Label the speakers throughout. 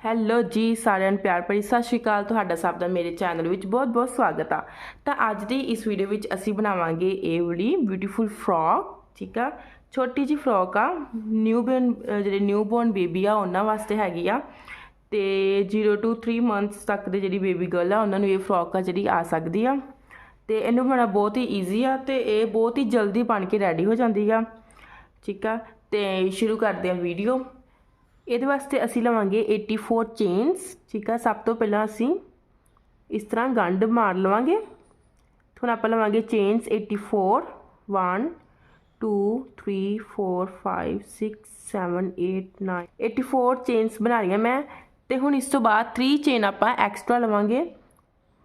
Speaker 1: Hello ਜੀ ਸਾਰਿਆਂ ਨੂੰ ਪਿਆਰ ਭਰੀ ਸਤਿ ਸ਼੍ਰੀ ਅਕਾਲ ਤੁਹਾਡਾ ਸਭ ਦਾ ਮੇਰੇ ਚੈਨਲ ਵਿੱਚ ਬਹੁਤ-ਬਹੁਤ ਸਵਾਗਤ ਆ। ਤਾਂ ਅੱਜ ਦੀ ਇਸ ਵੀਡੀਓ ਵਿੱਚ ਅਸੀਂ ਬਣਾਵਾਂਗੇ ਇਹ ਵਾਲੀ ਬਿਊਟੀਫੁਲ ਫਰੋਕ ਠੀਕ ਆ? ਛੋਟੀ ਜੀ ਫਰੋਕ ਆ ਨਿਊ ਬੋਰਨ ਜਿਹੜੇ ਨਿਊ ਬੋਰਨ ਬੇਬੀ ਆ, ਉਹਨਾਂ ਵਾਸਤੇ ਹੈਗੀ ਆ। ਤੇ 0 ਟੂ 3 ਮੰਥਸ ਤੱਕ ਦੇ ਜਿਹੜੀ ਬੇਬੀ ਗਰਲ ਆ, ਉਹਨਾਂ ਨੂੰ ਇਹ ਫਰੋਕ ਆ ਜਿਹੜੀ ਆ ਸਕਦੀ ਆ। ਤੇ ਇਹਨੂੰ ਬਣਾਉਣਾ ਬਹੁਤ ਹੀ ਈਜ਼ੀ ਆ ਤੇ ਇਹ ਬਹੁਤ ਹੀ ਜਲਦੀ ਬਣ ਕੇ ਰੈਡੀ ਹੋ ਜਾਂਦੀ ਆ। ਠੀਕ ਆ? ਤੇ ਸ਼ੁਰੂ ਕਰਦੇ ਆ ਵੀਡੀਓ ਇਹਦੇ ਵਾਸਤੇ ਅਸੀਂ ਲਵਾਂਗੇ 84 ਚੇਨਸ ਠੀਕ ਆ? ਸਭ ਤੋਂ ਪਹਿਲਾਂ ਅਸੀਂ ਇਸ ਤਰ੍ਹਾਂ ਗੰਢ ਮਾਰ ਲਵਾਂਗੇ। ਹੁਣ ਆਪਾਂ ਲਵਾਂਗੇ ਚੇਨਸ 84 1 2 3 4 5 6 7 8 9 84 ਚੇਨਸ ਬਣਾ ਰਹੀਆਂ ਮੈਂ। ਤੇ ਹੁਣ ਇਸ ਤੋਂ ਬਾਅਦ 3 ਚੇਨ ਆਪਾਂ ਐਕਸਟਰਾ ਲਵਾਂਗੇ।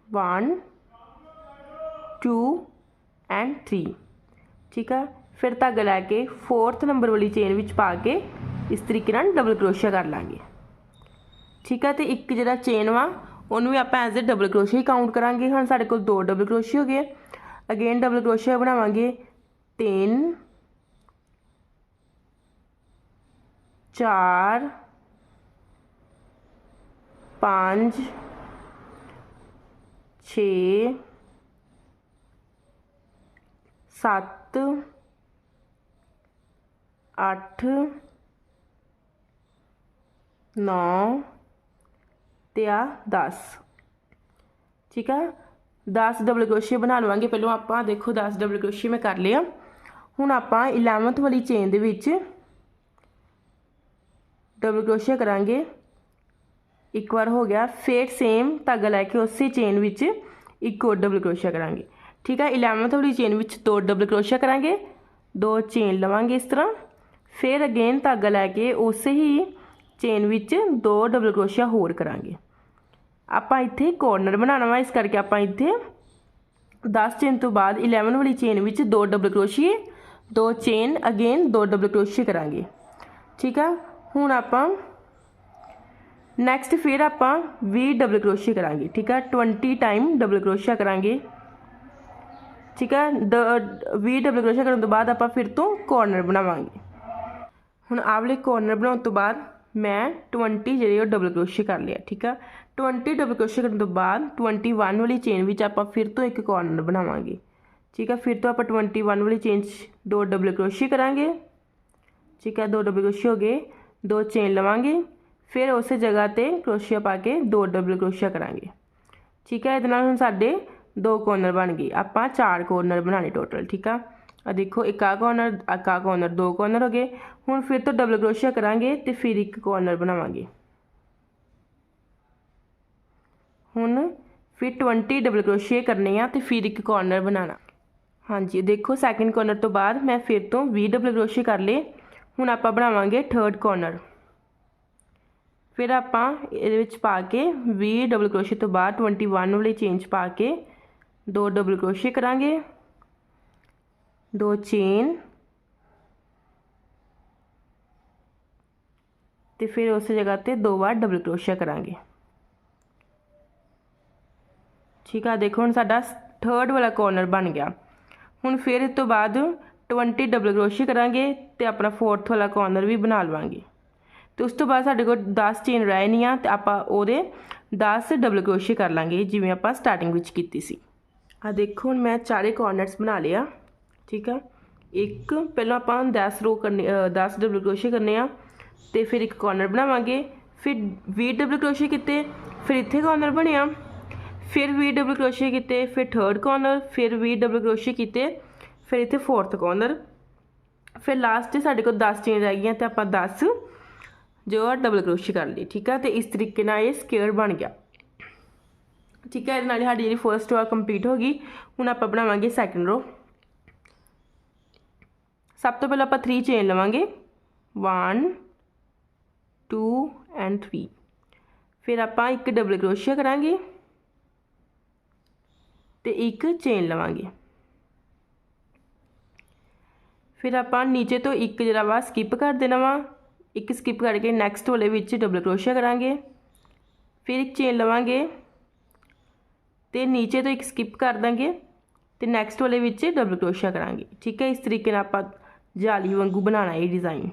Speaker 1: 1 2 ਐਂਡ 3 ਠੀਕ ਆ? ਫਿਰ ਧਾਗਾ ਲੈ ਕੇ 4th ਨੰਬਰ ਵਾਲੀ ਚੇਨ ਵਿੱਚ ਪਾ ਕੇ इस तरीके डबल क्रोशिया कर लेंगे। ठीक है तो एक जरा चेन वा उन्होंने भी आप एज ए डबल क्रोशिया ही काउंट करा हम साढ़े को दो डबल क्रोशिया हो गए। अगेन डबल क्रोशिया बनावे तीन, चार, पाँच, छे सत्त अठ नौ त्या दस। ठीक है? दस डबल क्रोशिए बना लवेंगे पहलों आप देखो, दस डबल क्रोशिए मैं कर लिया। हूँ आप इलेवंथ वाली चेन के डबल क्रोशिया करा एक बार हो गया, फिर सेम धागा लैके उस चेन एक और डबल क्रोशिया करा ठीक है? इलेवंथ वाली चेन दो डबल क्रोशिया करा दो चेन लवेंगे इस तरह। फिर अगेन धागा लैके उस ही ਚੇਨ ਵਿੱਚ ਦੋ ਡਬਲ ਕਰੋਸ਼ੀਆ ਹੋਰ ਕਰਾਂਗੇ। ਆਪਾਂ ਇੱਥੇ ਕੋਰਨਰ ਬਣਾਉਣਾ ਵਾ, ਇਸ ਕਰਕੇ ਆਪਾਂ ਇੱਥੇ 10 ਚੇਨ ਤੋਂ ਬਾਅਦ 11 ਵਾਲੀ ਚੇਨ ਵਿੱਚ ਦੋ ਡਬਲ ਕਰੋਸ਼ੀਏ ਦੋ ਚੇਨ ਅਗੇਨ ਦੋ ਡਬਲ ਕਰੋਸ਼ੀਏ ਕਰਾਂਗੇ। ਠੀਕ ਆ? ਹੁਣ ਆਪਾਂ ਨੈਕਸਟ ਫਿਰ ਆਪਾਂ 20 ਡਬਲ ਕਰੋਸ਼ੀਏ ਕਰਾਂਗੇ। ਠੀਕ ਆ? 20 ਟਾਈਮ ਡਬਲ ਕਰੋਸ਼ੀਆ ਕਰਾਂਗੇ। ਠੀਕ ਆ? 20 ਡਬਲ ਕਰੋਸ਼ੀਆ ਕਰਨ ਤੋਂ ਬਾਅਦ ਆਪਾਂ ਫਿਰ ਤੋਂ ਕੋਰਨਰ ਬਣਾਵਾਂਗੇ। ਹੁਣ ਆਵਲੇ ਕੋਰਨਰ ਬਣਾਉਣ ਤੋਂ ਬਾਅਦ ਮੈਂ 20 ਜਿਹੜੇ ਉਹ ਡਬਲ ਕਰੋਸ਼ੀਆ ਕਰ ਲਿਆ ਠੀਕ ਆ 20 ਡਬਲ ਕਰੋਸ਼ੀਆ ਕਰਨ ਤੋਂ ਬਾਅਦ 21 ਵਾਲੀ ਚੇਨ ਵਿੱਚ ਆਪਾਂ ਫਿਰ ਤੋਂ ਇੱਕ ਕੋਰਨਰ ਬਣਾਵਾਂਗੇ ਠੀਕ ਆ ਫਿਰ ਤੋਂ ਆਪਾਂ 21 ਵਾਲੀ ਚੇਨ 'ਚ ਦੋ ਡਬਲ ਕਰੋਸ਼ੀਆ ਕਰਾਂਗੇ ਠੀਕ ਆ ਦੋ ਡਬਲ ਕਰੋਸ਼ੀਆ ਹੋ ਗਏ ਦੋ ਚੇਨ ਲਵਾਂਗੇ ਫਿਰ ਉਸੇ ਜਗ੍ਹਾ ਤੇ ਕਰੋਸ਼ੀਆ ਪਾ ਕੇ ਦੋ ਡਬਲ ਕਰੋਸ਼ੀਆ ਕਰਾਂਗੇ ਠੀਕ ਹੈ ਇਹਦੇ ਨਾਲ ਹੁਣ ਸਾਡੇ ਦੋ ਕੋਰਨਰ ਬਣ ਗਏ ਆਪਾਂ ਚਾਰ ਕੋਰਨਰ ਬਣਾਣੇ ਟੋਟਲ ਠੀਕ ਆ ਆ ਦੇਖੋ, ਇੱਕ ਆ ਕੋਰਨਰ ਇੱਕ ਆ ਕੋਰਨਰ ਦੋ ਕੋਰਨਰ ਹੋ ਗਏ। ਹੁਣ ਫਿਰ ਤੋਂ ਡਬਲ ਕਰੋਸ਼ੀਆ ਕਰਾਂਗੇ ਤੇ ਫਿਰ ਇੱਕ ਕੋਰਨਰ ਬਣਾਵਾਂਗੇ। ਹੁਣ ਫਿਰ 20 ਡਬਲ ਕਰੋਸ਼ੀਆ ਕਰਨੇ ਆ ਤੇ ਫਿਰ ਇੱਕ ਕੋਰਨਰ ਬਣਾਉਣਾ। ਹਾਂਜੀ, ਦੇਖੋ ਸੈਕਿੰਡ ਕੋਰਨਰ ਤੋਂ ਬਾਅਦ ਮੈਂ ਫਿਰ ਤੋਂ 20 ਡਬਲ ਕਰੋਸ਼ੀਆ ਕਰ ਲਏ। ਹੁਣ ਆਪਾਂ ਬਣਾਵਾਂਗੇ ਥਰਡ ਕੋਰਨਰ ਫਿਰ ਆਪਾਂ ਇਹਦੇ ਵਿੱਚ ਪਾ ਕੇ 20 ਡਬਲ ਕਰੋਸ਼ੀਆ ਤੋਂ ਬਾਅਦ 21 ਵਾਲੇ ਚੇਂਜ ਪਾ ਕੇ ਦੋ ਡਬਲ ਕਰੋਸ਼ੀਆ ਕਰਾਂਗੇ। ਦੋ ਚੇਨ ਤੇ ਫਿਰ ਉਸ ਜਗ੍ਹਾ ਤੇ ਦੋ ਵਾਰ ਡਬਲ ਕਰੋਸ਼ੀਆ ਕਰਾਂਗੇ। ਠੀਕ ਆ, ਦੇਖੋ ਹੁਣ ਸਾਡਾ ਥਰਡ ਵਾਲਾ ਕੋਰਨਰ ਬਣ ਗਿਆ। ਹੁਣ ਫਿਰ ਇਸ ਤੋਂ ਬਾਅਦ 20 ਡਬਲ ਕਰੋਸ਼ੀਆ ਕਰਾਂਗੇ ਤੇ ਆਪਣਾ ਫੋਰਥ ਵਾਲਾ ਕੋਰਨਰ ਵੀ ਬਣਾ ਲਵਾਂਗੇ। ਤੇ ਉਸ ਤੋਂ ਬਾਅਦ ਸਾਡੇ ਕੋਲ 10 ਚੇਨ ਰਹਿ ਨਹੀਂ ਆ ਤੇ ਆਪਾਂ ਉਹਦੇ 10 ਡਬਲ ਕਰੋਸ਼ੀਆ ਕਰ ਲਾਂਗੇ, ਜਿਵੇਂ ਆਪਾਂ ਸਟਾਰਟਿੰਗ ਵਿੱਚ ਕੀਤੀ ਸੀ। ਆ ਦੇਖੋ ਹੁਣ ਮੈਂ ਚਾਰੇ ਕੋਰਨਰਸ ਬਣਾ ਲਿਆ ਠੀਕ ਆ? ਇੱਕ, ਪਹਿਲਾਂ ਆਪਾਂ 10 ਰੋ ਕਰਨੇ 10 ਡਬਲ ਕਰੋਸ਼ੀਆ ਕਰਨੇ ਆ, ਤੇ ਫਿਰ ਇੱਕ ਕਾਰਨਰ ਬਣਾਵਾਂਗੇ, ਫਿਰ 20 ਡਬਲ ਕਰੋਸ਼ੀਆ ਕੀਤੇ, ਫਿਰ ਇੱਥੇ ਕਾਰਨਰ ਬਣਿਆ, ਫਿਰ 20 ਡਬਲ ਕਰੋਸ਼ੀਆ ਕੀਤੇ, ਫਿਰ ਥਰਡ ਕਾਰਨਰ ਫਿਰ 20 ਡਬਲ ਕਰੋਸ਼ੀਆ ਕੀਤੇ, ਫਿਰ ਇੱਥੇ ਫੋਰਥ ਕਾਰਨਰ ਫਿਰ ਲਾਸਟ ਤੇ ਸਾਡੇ ਕੋਲ 10 ਚੇਨ ਰਹਿ ਗਈਆਂ, ਤੇ ਆਪਾਂ 10 ਜੋ ਆ ਡਬਲ ਕਰੋਸ਼ੀਆ ਕਰ ਲਈ, ਠੀਕ ਆ? ਤੇ ਇਸ ਤਰੀਕੇ ਨਾਲ ਇਹ ਸਕੁਅਰ ਬਣ ਗਿਆ। ਠੀਕ ਹੈ ਇਹਦੇ ਨਾਲ ਸਾਡੀ ਜਿਹੜੀ ਫਰਸਟ ਰੋ ਕੰਪਲੀਟ ਹੋ ਗਈ। ਹੁਣ ਆਪਾਂ ਬਣਾਵਾਂਗੇ ਸੈਕੰਡ ਰੋ ਸਭ ਤੋਂ ਪਹਿਲਾਂ ਆਪਾਂ 3 ਚੇਨ ਲਵਾਂਗੇ 1 2 ਐਂਡ 3 ਫਿਰ ਆਪਾਂ ਇੱਕ ਡਬਲ ਕਰੋਸ਼ੀਆ ਕਰਾਂਗੇ ਤੇ ਇੱਕ ਚੇਨ ਲਵਾਂਗੇ ਫਿਰ ਆਪਾਂ ਨੀਚੇ ਤੋਂ ਇੱਕ ਜਿਹੜਾ ਵਾ ਸਕਿਪ ਕਰ ਦੇਣਾ ਵਾ ਇੱਕ ਸਕਿਪ ਕਰਕੇ ਨੈਕਸਟ ਵਾਲੇ ਵਿੱਚ ਡਬਲ ਕਰੋਸ਼ੀਆ ਕਰਾਂਗੇ ਫਿਰ ਇੱਕ ਚੇਨ ਲਵਾਂਗੇ ਤੇ ਨੀਚੇ ਤੋਂ ਇੱਕ ਸਕਿਪ ਕਰ ਦਾਂਗੇ ਤੇ ਨੈਕਸਟ ਵਾਲੇ ਵਿੱਚ ਡਬਲ ਕਰੋਸ਼ੀਆ ਕਰਾਂਗੇ ਠੀਕ ਹੈ ਇਸ ਤਰੀਕੇ ਨਾਲ ਆਪਾਂ ਜਾਲੀ ਵਾਂਗੂ ਬਣਾਉਣਾ ਇਹ ਡਿਜ਼ਾਈਨ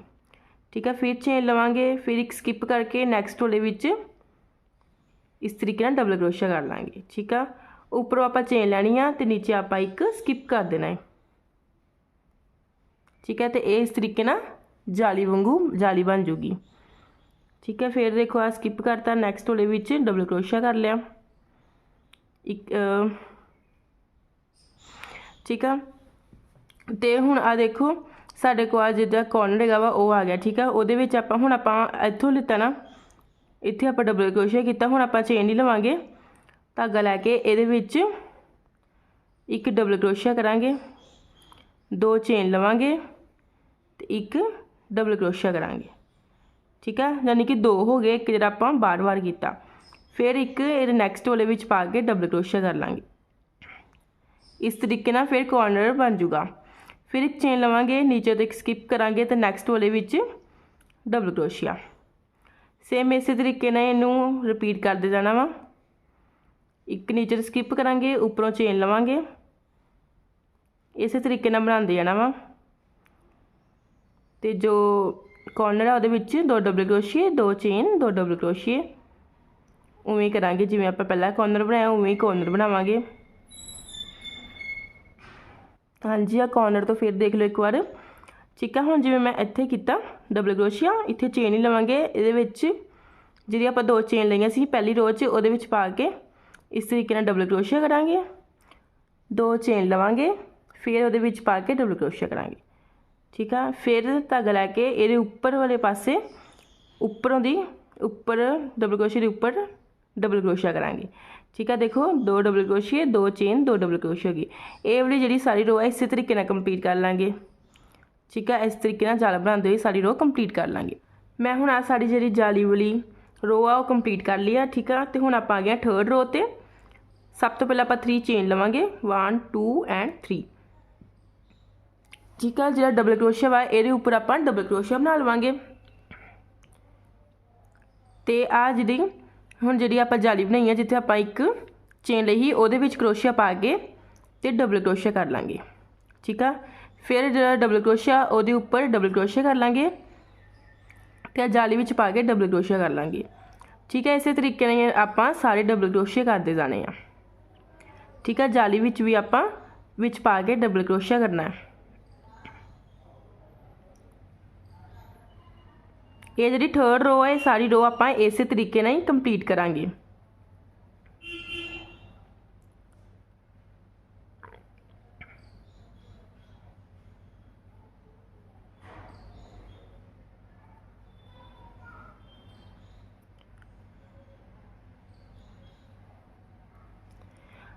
Speaker 1: ਠੀਕ ਹੈ, ਫਿਰ ਚੇਨ ਲਵਾਂਗੇ, ਫਿਰ ਇੱਕ ਸਕਿਪ ਕਰਕੇ ਨੈਕਸਟ ਵਾਲੇ ਵਿੱਚ ਇਸ ਤਰੀਕੇ ਨਾਲ ਡਬਲ ਕਰੋਸ਼ੀਆ ਕਰ ਲਾਂਗੇ। ਠੀਕ ਆ? ਉੱਪਰੋਂ ਆਪਾਂ ਚੇਨ ਲੈਣੀ ਆ ਤੇ ਨੀਚੇ ਆਪਾਂ ਇੱਕ ਸਕਿਪ ਕਰ ਦੇਣਾ ਹੈ। ਠੀਕ ਹੈ, ਤੇ ਇਹ ਇਸ ਤਰੀਕੇ ਨਾਲ ਜਾਲੀ ਵਾਂਗੂ ਜਾਲੀ ਬਣ ਜੂਗੀ। ਠੀਕ ਹੈ, ਫਿਰ ਦੇਖੋ ਆ ਸਕਿਪ ਕਰਤਾ ਨੈਕਸਟ ਵਾਲੇ ਵਿੱਚ ਡਬਲ ਕਰੋਸ਼ੀਆ ਕਰ ਲਿਆ। ਇੱਕ ਠੀਕ ਆ? ਤੇ ਹੁਣ ਆ ਦੇਖੋ ਸਾਡੇ ਕੋਲ ਜਿੱਦਾਂ ਕੋਰਨਰ ਹੈਗਾ ਵਾ, ਉਹ ਆ ਗਿਆ, ਠੀਕ ਆ? ਉਹਦੇ ਵਿੱਚ ਆਪਾਂ, ਹੁਣ ਆਪਾਂ ਇੱਥੋਂ ਲਿੱਤਾ ਨਾ, ਇੱਥੇ ਆਪਾਂ ਡਬਲ ਕਰੋਸ਼ੀਆ ਕੀਤਾ, ਹੁਣ ਆਪਾਂ ਚੇਨ ਹੀ ਲਵਾਂਗੇ। ਧਾਗਾ ਲੈ ਕੇ ਇਹਦੇ ਵਿੱਚ ਇੱਕ ਡਬਲ ਕਰੋਸ਼ੀਆ ਕਰਾਂਗੇ, ਦੋ ਚੇਨ ਲਵਾਂਗੇ ਤੇ ਇੱਕ ਡਬਲ ਕਰੋਸ਼ੀਆ ਕਰਾਂਗੇ, ਠੀਕ ਆ? ਯਾਨੀ ਕਿ ਦੋ ਹੋ ਗਏ, ਇੱਕ ਜਿਹੜਾ ਆਪਾਂ ਬਾਰ-ਬਾਰ ਕੀਤਾ। ਫਿਰ ਇੱਕ ਇਹਦੇ ਨੈਕਸਟ ਵਾਲੇ ਵਿੱਚ ਪਾ ਕੇ ਡਬਲ ਕਰੋਸ਼ੀਆ ਕਰ ਲਾਂਗੇ। ਇਸ ਤਰੀਕੇ ਨਾਲ ਫਿਰ ਕੋਰਨਰ ਬਣ ਜੂਗਾ। ਫਿਰ ਇੱਕ ਚੇਨ ਲਵਾਂਗੇ, ਨੀਚੇ ਤੋਂ ਇੱਕ ਸਕਿਪ ਕਰਾਂਗੇ ਤੇ ਨੈਕਸਟ ਵਾਲੇ ਵਿੱਚ ਡਬਲ ਕਰੋਸ਼ੀਆ ਸੇਮ ਇਸੇ ਤਰੀਕੇ ਨਾਲ ਇਹਨੂੰ ਰਿਪੀਟ ਕਰਦੇ ਜਾਣਾ ਵਾ। ਇੱਕ ਨੀਚੇ ਤੋਂ ਸਕਿਪ ਕਰਾਂਗੇ, ਉੱਪਰੋਂ ਚੇਨ ਲਵਾਂਗੇ। ਇਸੇ ਤਰੀਕੇ ਨਾਲ ਬਣਾਉਂਦੇ ਜਾਣਾ ਵਾ। ਤੇ ਜੋ ਕੋਰਨਰ ਆ ਉਹਦੇ ਵਿੱਚ ਦੋ ਡਬਲ ਕਰੋਸ਼ੀਏ ਦੋ ਚੇਨ ਦੋ ਡਬਲ ਕਰੋਸ਼ੀਏ ਉਵੇਂ ਕਰਾਂਗੇ, ਜਿਵੇਂ ਆਪਾਂ ਪਹਿਲਾਂ ਕੋਰਨਰ ਬਣਾਇਆ, ਉਵੇਂ ਹੀ ਕੋਰਨਰ ਬਣਾਵਾਂਗੇ। ਹਾਂਜੀ ਆ ਕਾਰਨਰ ਤੋਂ ਫਿਰ ਦੇਖ ਲਓ ਇੱਕ ਵਾਰ। ਠੀਕ ਆ, ਹੁਣ ਜਿਵੇਂ ਮੈਂ ਇੱਥੇ ਕੀਤਾ ਡਬਲ ਕਰੋਸ਼ੀਆ ਇੱਥੇ ਚੇਨ ਹੀ ਲਵਾਂਗੇ। ਇਹਦੇ ਵਿੱਚ ਜਿਹੜੀ ਆਪਾਂ ਦੋ ਚੇਨ ਲਈਆਂ ਸੀ, ਪਹਿਲੀ ਰੋ 'ਚ ਉਹਦੇ ਵਿੱਚ ਪਾ ਕੇ ਇਸ ਤਰੀਕੇ ਨਾਲ ਡਬਲ ਕਰੋਸ਼ੀਆ ਕਰਾਂਗੇ। ਦੋ ਚੇਨ ਲਵਾਂਗੇ, ਫਿਰ ਉਹਦੇ ਵਿੱਚ ਪਾ ਕੇ ਡਬਲ ਕਰੋਸ਼ੀਆ ਕਰਾਂਗੇ। ਠੀਕ ਆ, ਫਿਰ ਧਾਗਾ ਲੈ ਕੇ ਇਹਦੇ ਉੱਪਰ ਵਾਲੇ ਪਾਸੇ, ਉੱਪਰੋਂ ਦੀ, ਉੱਪਰ ਡਬਲ ਕਰੋਸ਼ੀਆ ਦੇ ਉੱਪਰ ਡਬਲ ਕਰੋਸ਼ੀਆ ਕਰਾਂਗੇ। ਠੀਕ ਆ ਦੇਖੋ ਦੋ ਡਬਲ ਕਰੋਸ਼ੀਏ ਦੋ ਚੇਨ ਦੋ ਡਬਲ ਕਰੋਸ਼ੀਆ ਹੋ ਗਈ ਇਹ ਵਾਲੀ ਜਿਹੜੀ ਸਾਰੀ ਰੋ ਹੈ ਇਸੇ ਤਰੀਕੇ ਨਾਲ ਕੰਪਲੀਟ ਕਰ ਲਾਂਗੇ ਠੀਕ ਆ ਇਸ ਤਰੀਕੇ ਨਾਲ ਜਾਲ ਬਣਾਉਂਦੇ ਹੋਏ ਸਾਰੀ ਰੋ ਕੰਪਲੀਟ ਕਰ ਲਾਂਗੇ ਮੈਂ ਹੁਣ ਆ ਸਾਡੀ ਜਿਹੜੀ ਜਾਲੀ ਵਾਲੀ ਰੋ ਆ ਉਹ ਕੰਪਲੀਟ ਕਰ ਲਈ ਆ ਠੀਕ ਆ ਤੇ ਹੁਣ ਆਪਾਂ ਆ ਗਏ ਥਰਡ ਰੋ ਤੇ ਸਭ ਤੋਂ ਪਹਿਲਾਂ ਆਪਾਂ 3 ਚੇਨ ਲਵਾਂਗੇ 1 2 ਐਂਡ 3 ਠੀਕ ਆ ਜਿਹੜਾ ਡਬਲ ਕਰੋਸ਼ੀਆ ਵਾ ਇਹਦੇ ਉੱਪਰ ਆਪਾਂ ਡਬਲ ਕਰੋਸ਼ੀਆ ਬਣਾ ਲਵਾਂਗੇ ਤੇ ਆ ਜਿਹੜੀ ਹੁਣ ਜਿਹੜੀ ਆਪਾਂ ਜਾਲੀ ਬਣਾਈ ਹੈ ਜਿੱਥੇ ਆਪਾਂ ਇੱਕ ਚੇਨ ਲਈ ਸੀ, ਉਹਦੇ ਵਿੱਚ ਕਰੋਸ਼ੀਆ ਪਾ ਕੇ ਤੇ ਡਬਲ ਕਰੋਸ਼ੀਆ ਕਰ ਲਾਂਗੇ। ਠੀਕ ਆ? ਫਿਰ ਜਿਹੜਾ ਡਬਲ ਕਰੋਸ਼ੀਆ, ਉਹਦੇ ਉੱਪਰ ਡਬਲ ਕਰੋਸ਼ੀਆ ਕਰ ਲਾਂਗੇ ਤੇ ਜਾਲੀ ਵਿੱਚ ਪਾ ਕੇ ਡਬਲ ਕਰੋਸ਼ੀਆ ਕਰ ਲਾਂਗੇ। ਠੀਕ ਹੈ ਇਸੇ ਤਰੀਕੇ ਨਾਲ ਆਪਾਂ ਸਾਰੇ ਡਬਲ ਕਰੋਸ਼ੀਆ ਕਰਦੇ ਜਾਣੇ ਆ। ਠੀਕ ਹੈ ਜਾਲੀ ਵਿੱਚ ਵੀ ਆਪਾਂ, ਵਿੱਚ ਪਾ ਕੇ ਡਬਲ ਕਰੋਸ਼ੀਆ ਕਰਨਾ ਹੈ। ਇਹ ਜਿਹੜੀ ਥਰਡ ਰੋ ਹੈ ਸਾਰੀ ਰੋ ਆਪਾਂ ਇਸੇ ਤਰੀਕੇ ਨਾਲ ਹੀ ਕੰਪਲੀਟ ਕਰਾਂਗੇ